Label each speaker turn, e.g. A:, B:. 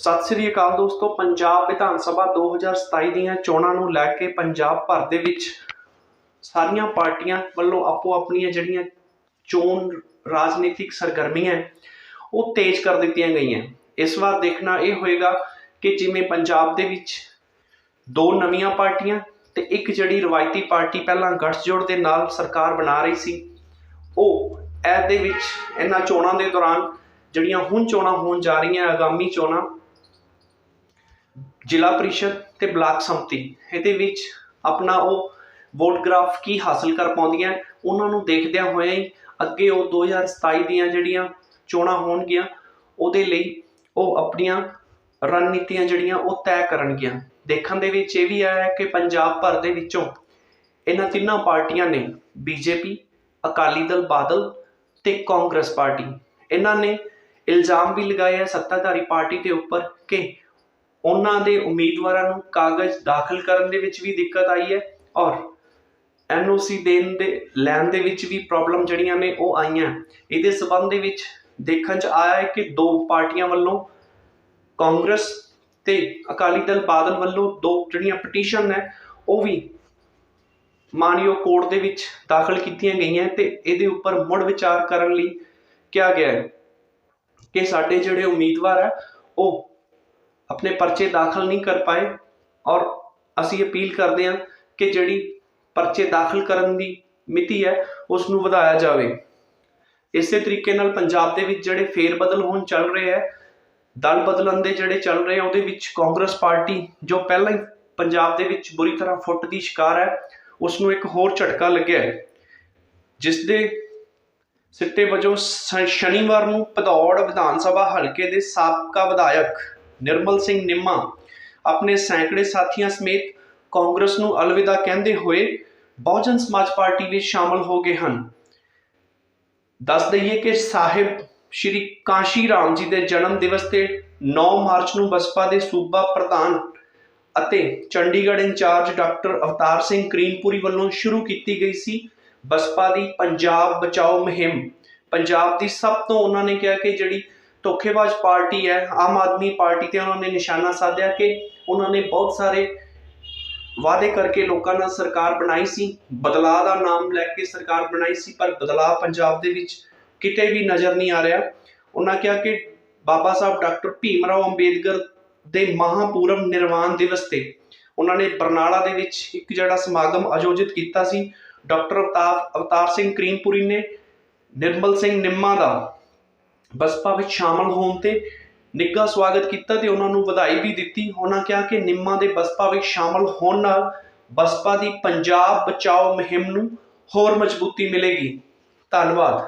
A: ਸਤਿ ਸ੍ਰੀ ਅਕਾਲ ਦੋਸਤੋ, ਪੰਜਾਬ ਵਿਧਾਨ ਸਭਾ 2027 ਦੀਆਂ ਚੋਣਾਂ ਨੂੰ ਲੈ ਕੇ ਪੰਜਾਬ ਭਰ ਦੇ ਵਿੱਚ ਸਾਰੀਆਂ ਪਾਰਟੀਆਂ ਵੱਲੋਂ ਆਪੋ ਆਪਣੀਆਂ ਜਿਹੜੀਆਂ ਚੋਣ ਰਾਜਨੀਤਿਕ ਸਰਗਰਮੀਆਂ ਉਹ ਤੇਜ਼ ਕਰ ਦਿੱਤੀਆਂ ਗਈਆਂ। ਇਸ ਵਾਰ ਦੇਖਣਾ ਇਹ ਹੋਏਗਾ ਕਿ ਜਿਵੇਂ ਪੰਜਾਬ ਦੇ ਵਿੱਚ ਦੋ ਨਵੀਆਂ ਪਾਰਟੀਆਂ ਤੇ ਇੱਕ ਜਿਹੜੀ ਰਵਾਇਤੀ ਪਾਰਟੀ ਪਹਿਲਾਂ ਗੱਠਜੋੜ ਦੇ ਨਾਲ ਸਰਕਾਰ ਬਣਾ ਰਹੀ ਸੀ, ਉਹ ਇਹਦੇ ਵਿੱਚ ਇਹਨਾਂ ਚੋਣਾਂ ਦੇ ਦੌਰਾਨ ਜਿਹੜੀਆਂ ਹੁਣ ਚੋਣਾਂ ਹੋਣ ਜਾ ਰਹੀਆਂ, ਆਗਾਮੀ ਚੋਣਾਂ ਜ਼ਿਲ੍ਹਾ ਪ੍ਰੀਸ਼ਦ ਤੇ ਬਲਾਕ ਸੰਮਤੀ। ਇਹਦੇ ਵਿੱਚ ਆਪਣਾ ਉਹ ਵੋਟ ਗ੍ਰਾਫ ਕੀ ਹਾਸਲ ਕਰ ਪਾਉਂਦੀਆਂ ਉਹਨਾਂ ਨੂੰ ਦੇਖਦਿਆਂ ਹੋਇਆਂ ਹੀ ਅੱਗੇ ਉਹ 2027 ਦੀਆਂ ਜਿਹੜੀਆਂ ਚੋਣਾਂ ਹੋਣਗੀਆਂ, ਉਹਦੇ ਲਈ ਉਹ ਆਪਣੀਆਂ ਰਣਨੀਤੀਆਂ ਜਿਹੜੀਆਂ ਉਹ ਤੈਅ ਕਰਨਗੀਆਂ। ਦੇਖਣ ਦੇ ਵਿੱਚ ਇਹ ਵੀ ਆਇਆ ਕਿ ਪੰਜਾਬ ਭਰ ਦੇ ਵਿੱਚੋਂ ਇਹਨਾਂ ਤਿੰਨਾਂ ਪਾਰਟੀਆਂ ਨੇ ਬੀਜੇਪੀ, ਅਕਾਲੀ ਦਲ, ਬਾਦਲ ਤੇ ਕਾਂਗਰਸ ਪਾਰਟੀ। ਇਹਨਾਂ ਨੇ ਇਲਜ਼ਾਮ ਵੀ ਲਗਾਏ ਹੈ ਸੱਤਾਧਾਰੀ ਪਾਰਟੀ ਦੇ ਉੱਪਰ ਕਿ ਉਹਨਾਂ ਦੇ ਉਮੀਦਵਾਰਾਂ ਨੂੰ ਕਾਗਜ਼ ਦਾਖਲ ਕਰਨ ਦੇ ਵਿੱਚ ਵੀ ਦਿੱਕਤ ਆਈ ਹੈ ਔਰ ਐਨਓਸੀ ਦੇਣ ਦੇ, ਲੈਣ ਦੇ ਵਿੱਚ ਵੀ ਪ੍ਰੋਬਲਮ ਜਿਹੜੀਆਂ ਨੇ ਉਹ ਆਈਆਂ। ਇਹਦੇ ਸਬੰਧ ਦੇ ਵਿੱਚ ਦੇਖਣ ਚ ਆਇਆ ਹੈ ਕਿ ਦੋ ਪਾਰਟੀਆਂ ਵੱਲੋਂ ਕਾਂਗਰਸ ਤੇ ਅਕਾਲੀ ਦਲ ਬਾਦਲ ਵੱਲੋਂ ਦੋ ਜਿਹੜੀਆਂ ਪਟੀਸ਼ਨ ਹੈ ਉਹ ਵੀ ਮਾਨਯੋਗ ਕੋਰਟ ਦੇ ਵਿੱਚ ਦਾਖਲ ਕੀਤੀਆਂ ਗਈਆਂ ਤੇ ਇਹਦੇ ਉੱਪਰ ਮੁੜ ਵਿਚਾਰ ਕਰਨ ਲਈ ਕਿਹਾ ਗਿਆ ਹੈ ਕਿ ਸਾਡੇ ਜਿਹੜੇ ਉਮੀਦਵਾਰ ਹੈ, ਉਹ ਆਪਣੇ ਪਰਚੇ ਦਾਖਲ ਨਹੀਂ ਕਰ ਪਾਏ ਔਰ ਅਸੀਂ ਅਪੀਲ ਕਰਦੇ ਹਾਂ ਕਿ ਜਿਹੜੀ ਪਰਚੇ ਦਾਖਲ ਕਰਨ ਦੀ ਮਿਤੀ ਹੈ ਉਸ ਨੂੰ ਵਧਾਇਆ ਜਾਵੇ। ਇਸੇ ਤਰੀਕੇ ਨਾਲ ਪੰਜਾਬ ਦੇ ਵਿੱਚ ਜਿਹੜੇ ਫੇਰ ਬਦਲ ਹੋਣ ਚੱਲ ਰਹੇ ਹੈ, ਦਲ ਬਦਲਣ ਦੇ ਜਿਹੜੇ ਚੱਲ ਰਹੇ ਆ, ਉਹਦੇ ਵਿੱਚ ਕਾਂਗਰਸ ਪਾਰਟੀ, ਜੋ ਪਹਿਲਾਂ ਹੀ ਪੰਜਾਬ ਦੇ ਵਿੱਚ ਬੁਰੀ ਤਰ੍ਹਾਂ ਫੁੱਟ ਦੀ ਸ਼ਿਕਾਰ ਹੈ ਉਸ ਨੂੰ ਇੱਕ ਹੋਰ ਝਟਕਾ ਲੱਗਿਆ ਹੈ। ਜਿਸ ਦੇ ਸਿੱਟੇ ਵਜੋਂ ਸ- ਸ਼ਨੀਵਾਰ ਨੂੰ ਭਦੌੜ ਵਿਧਾਨ ਸਭਾ ਹਲਕੇ ਦੇ ਸਾਬਕਾ ਵਿਧਾਇਕ ਨਿਰਮਲ ਸਿੰਘ ਨਿੰਮਾ ਆਪਣੇ ਸੈਂਕੜੇ ਸਾਥੀਆਂ ਸਮੇਤ ਕਾਂਗਰਸ ਨੂੰ ਅਲਵਿਦਾ ਕਹਿੰਦੇ ਹੋਏ ਬਹੁਜਨ ਸਮਾਜ ਪਾਰਟੀ ਵਿੱਚ ਸ਼ਾਮਲ ਹੋ ਗਏ ਹਨ। ਦੱਸ ਦਈਏ ਕਿ ਸਾਹਿਬ ਸ਼੍ਰੀ ਕਾਂਸ਼ੀ ਰਾਮ ਜੀ ਦੇ ਜਨਮ ਦਿਵਸ ਤੇ 9 ਮਾਰਚ ਨੂੰ ਬਸਪਾ ਦੇ ਸੂਬਾ ਪ੍ਰਧਾਨ ਅਤੇ Chandigarh in charge doctor Avtar Singh Karimpuri ਵੱਲੋਂ ਸ਼ੁਰੂ ਕੀਤੀ ਗਈ ਸੀ ਬਸਪਾ ਦੀ ਪੰਜਾਬ ਬਚਾਓ ਮੁਹਿੰਮ। ਪੰਜਾਬ ਦੀ ਸਭ ਤੋਂ, ਉਹਨਾਂ ਨੇ ਕਿਹਾ ਕਿ ਜਿਹੜੀ ਧੋਖੇਬਾਜ਼ ਪਾਰਟੀ ਹੈ, ਆਮ ਆਦਮੀ ਪਾਰਟੀ ਤੇ ਉਹਨਾਂ ਨੇ ਨਿਸ਼ਾਨਾ ਸਾਧਿਆ ਕਿ ਉਹਨਾਂ ਨੇ ਬਹੁਤ ਸਾਰੇ ਵਾਅਦੇ ਕਰਕੇ ਲੋਕਾਂ ਨਾਲ ਸਰਕਾਰ ਬਣਾਈ ਸੀ, ਬਦਲਾਅ ਦਾ ਨਾਮ ਲੈ ਕੇ ਸਰਕਾਰ ਬਣਾਈ ਸੀ, ਪਰ ਬਦਲਾਅ ਪੰਜਾਬ ਦੇ ਵਿੱਚ ਕਿਤੇ ਵੀ ਨਜ਼ਰ ਨਹੀਂ ਆ ਰਿਹਾ। ਉਹਨਾਂ ਕਿਹਾ ਕਿ ਬਾਬਾ ਸਾਹਿਬ ਡਾਕਟਰ ਭੀਮ ਰਾਓ ਅੰਬੇਦਕਰ ਦੇ ਮਹਾਪੂਰਵ ਨਿਰਵਾਣ ਦਿਵਸ ਤੇ ਉਹਨਾਂ ਨੇ ਬਰਨਾਲਾ ਦੇ ਵਿੱਚ ਇੱਕ ਜਿਹੜਾ ਸਮਾਗਮ ਆਯੋਜਿਤ ਕੀਤਾ ਸੀ, ਡਾਕਟਰ ਅਵਤਾਰ ਅਵਤਾਰ ਸਿੰਘ ਕਰੀਮਪੁਰੀ ਨੇ, ਨਿਰਮਲ ਸਿੰਘ ਨਿੰਮਾ ਦਾ। ਬਸਪਾ ਵਿੱਚ ਸ਼ਾਮਲ ਹੋਣ ਤੇ ਨਿੱਘਾ ਸਵਾਗਤ ਕੀਤਾ ਤੇ ਉਹਨਾਂ ਨੂੰ ਵਧਾਈ ਵੀ ਦਿੱਤੀ। ਉਹਨਾਂ ਕਿਹਾ ਕਿ ਨਿੰਮਾ ਦੇ ਬਸਪਾ ਵਿੱਚ ਸ਼ਾਮਲ ਹੋਣ ਨਾਲ ਬਸਪਾ ਦੀ ਪੰਜਾਬ ਬਚਾਓ ਮੁਹਿੰਮ ਨੂੰ ਹੋਰ ਮਜ਼ਬੂਤੀ ਮਿਲੇਗੀ। ਧੰਨਵਾਦ।